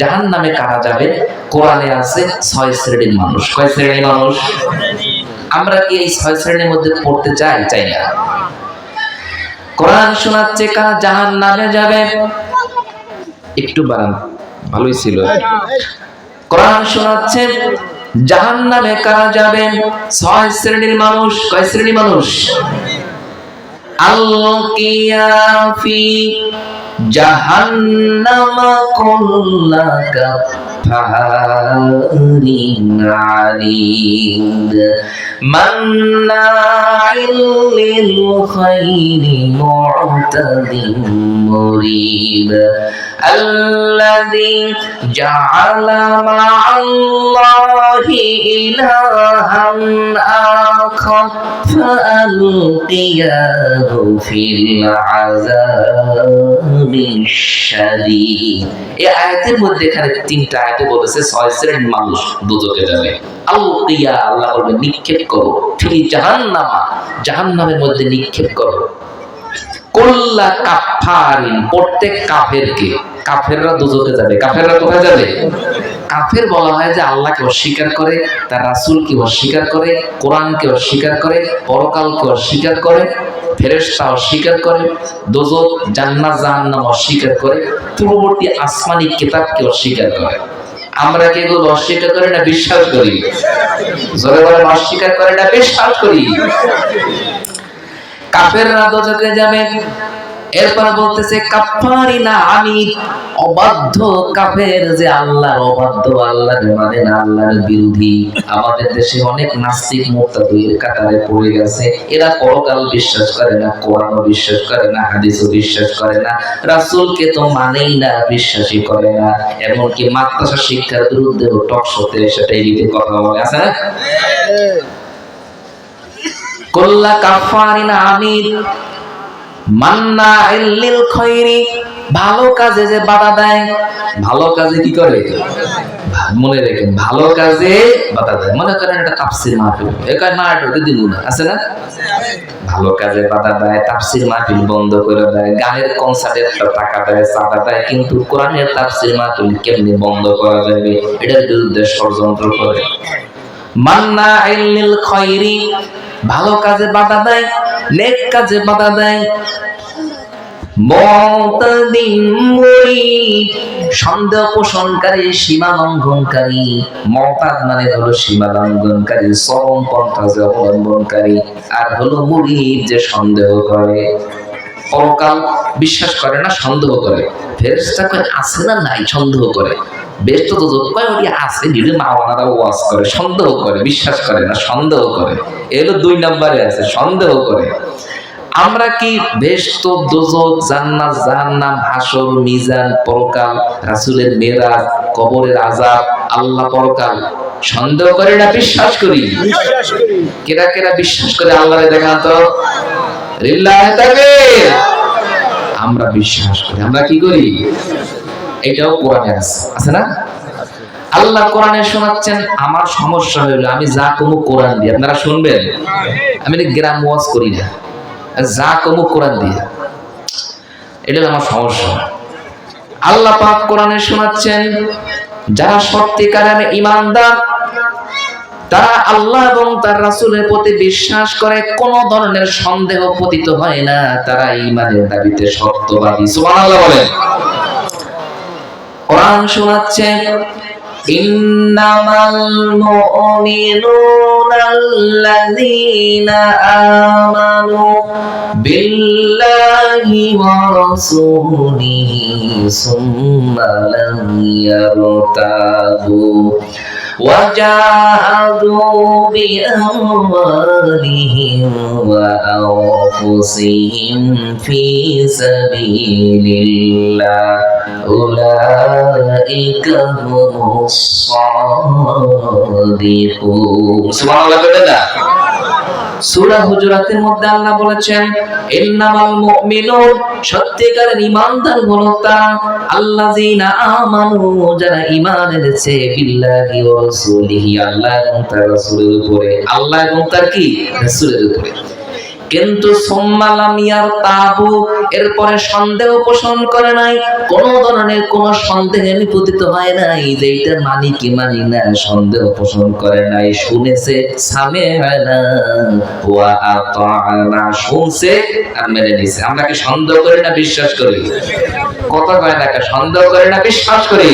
জাহান নামে কারা যাবে? কোরআনে আছে ছয় শ্রেণির মানুষ। কয় শ্রেণির মানুষ? আমরা কি এই ছয় শ্রেণির মধ্যে পড়তে চাই? চাই না। কোরআন শোনাচ্ছে কারা জাহান নামে যাবে? একটু বাড়ান, ভালোই ছিল। কোরআন শোনাচ্ছে জাহান নামে কারা যাবে? ছয় শ্রেণির মানুষ। কয় শ্রেণির মানুষ? আলকিয়া ফি জাহান্নাম كل كفار عنيد مناع للخير معتد مريب الذي جعل مع الله إلها آخر فألقياه في العذاب الشديد এই আয়াতের মধ্যে এখানে তিনটা আয়াতে বলেছে ছয় শ্রেণির মানুষ দুজকে যাবে। আল্লাহ আল্লাহ বলবে, নিক্ষেপ করো। ফিরি জাহান্নামা, জাহান্নামের মধ্যে নিক্ষেপ করো। কল্লা কাফারিন প্রত্যেক কাফেরকে। কাফেররা দুজকে যাবে। কাফেররা কোথায় যাবে? কাফের বলা হয় যে আল্লাহকে অস্বীকার করে, তার রাসূলকে অস্বীকার করে, কোরআনকে অস্বীকার করে, পরকালকে অস্বীকার করে, ফেরেশতা অস্বীকার করে, দোজক জান্নাত জাহান্নাম অস্বীকার করে, পূর্ববর্তী আসমানি কিতাবকে অস্বীকার করে। আমরা কি এগুলো অস্বীকার করি না বিশ্বাস করি? জোরে বলে অস্বীকার করে না, বিশ্বাস করি। কাফেররা দোজকে যাবে এরপর বলতেছে কাফারি না আমি অবাধ্য কাফের যে আল্লাহর অবাধ্য আল্লাহর মানে না আল্লাহর বিরোধী। আমাদের দেশে অনেক নাস্তিক মুক্তাদের কাতারে পড়ে গেছে। এরা পরকাল বিশ্বাস করে না কোরআনও বিশ্বাস করে না হাদিসও বিশ্বাস করে না। রাসূলকে তো মানেই না বিশ্বাসই করে না। এমনকি মাদ্রাসা শিক্ষার বিরুদ্ধে টক শোতে সেটাই দিতে কথা বলে আছে না? কল্লা কাফারিন আমির মান্না ইল্লিল খৈরি, ভালো কাজে যে বাধা দেয়, ভালো কাজে কি করে? মনে রেখেন, ভালো কাজে বাধা দেয়। মনে করেন এটা তাফসির মাহফিল। একা না, এটা দিদি না আছে না? ভালো কাজে বাধা দেয়, তাফসির মাহফিল বন্ধ করে দেয়, গানের কনসার্টের টাকা দেয়, চাঁদা দেয়, কিন্তু কোরআনের তাফসির মাহফিল কেমনি বন্ধ করা যাবে? এটার বিরুদ্ধে ষড়যন্ত্র করে। মান্না ইল্লিল খৈরি, ভালো কাজে বাধা দেয় নেক কাজে বাধা দেয়। সন্দেহ পোষণকারী, সীমা লঙ্ঘনকারী। মতাদ মানে হলো সীমা লঙ্ঘনকারী, চরম পন্থা যে অবলম্বনকারী। আর হলো মুরিদ যে সন্দেহ করে। পরকাল বিশ্বাস করে না, সন্দেহ করে। ফেরেশতা করে আছে না নাই? সন্দেহ করে। বেশ তো তো কয় ওটি আছে নিজে মাওলানারা ওয়াজ করে সন্দেহ করে বিশ্বাস করে না সন্দেহ করে। এলো দুই নম্বরে আছে সন্দেহ করে। আমরা কি বেশ তো দোজক জান্নাত জাহান্নাম হাসর মিজান পরকাল রাসূলের মেরাজ কবরের আযাব আল্লাহ পরকাল সন্দেহ করে না বিশ্বাস করি? বিশ্বাস করি। কেরা কেরা বিশ্বাস করে আল্লাহরে দেখান তো আমরা বিশ্বাস করি আমরা কি করি? এটাও কোরআনে আছে। আছে না? আল্লাহ কোরআনে শোনাচ্ছেন, আমার সমস্যা হইল আমি যা কমু কোরআন দিয়ে। আপনারা শুনবেন? আমি গ্রাম ওয়াজ করি না। যা কমু কোরআন দিয়ে। এটা আমার সমস্যা। আল্লাহ পাক কোরআনে শোনাচ্ছেন, যারা সত্যিকারের ইমানদার, তারা আল্লাহ এবং তার রাসূলের প্রতি বিশ্বাস করে, কোন ধরনের সন্দেহ পতিত হয় না। তারা ইমানের দাবিতে সত্যবাদী। সুবহানাল্লাহ বলেন। কোরআন শোনাচ্ছে ইন্নামাল মুমিনুনা আমানু বিল্লাহি ওয়া রাসূলিহি সুম্মা লাম ইয়ারতাবু وجاهدوا بأموالهم وأنفسهم في سبيل الله أولئك هم الصادقون سبحان الله بلنا সূরা হুজুরাতের মধ্যে আল্লাহ বলেছেন, ইন্নামাল মুমিনুন সত্যিকারের ঈমানদার হলো তারা আল্লাযীনা আমানু, যারা ঈমান এনেছে, বিল্লাহি ওয়া রাসূলিহি, আল্লাহ এবং তার রাসূলের উপরে। আল্লাহ এবং তার কি? রাসূলের উপরে। কিন্তু সোম্মালামিয়ার তাবু এরপরে সন্দেহ পোষণ করে নাই। কোন ধরনের কোন সন্দেহে নিপতিত হয় নাই যে এটা মানি কি মানি না, সন্দেহ পোষণ করে নাই। শুনেছে, সামে হয় না। আতানা, শুনছে আর মেনে নিছে। আমরা কি সন্দেহ করি না বিশ্বাস করি? কথা কয় না সন্দেহ করি না, বিশ্বাস করি।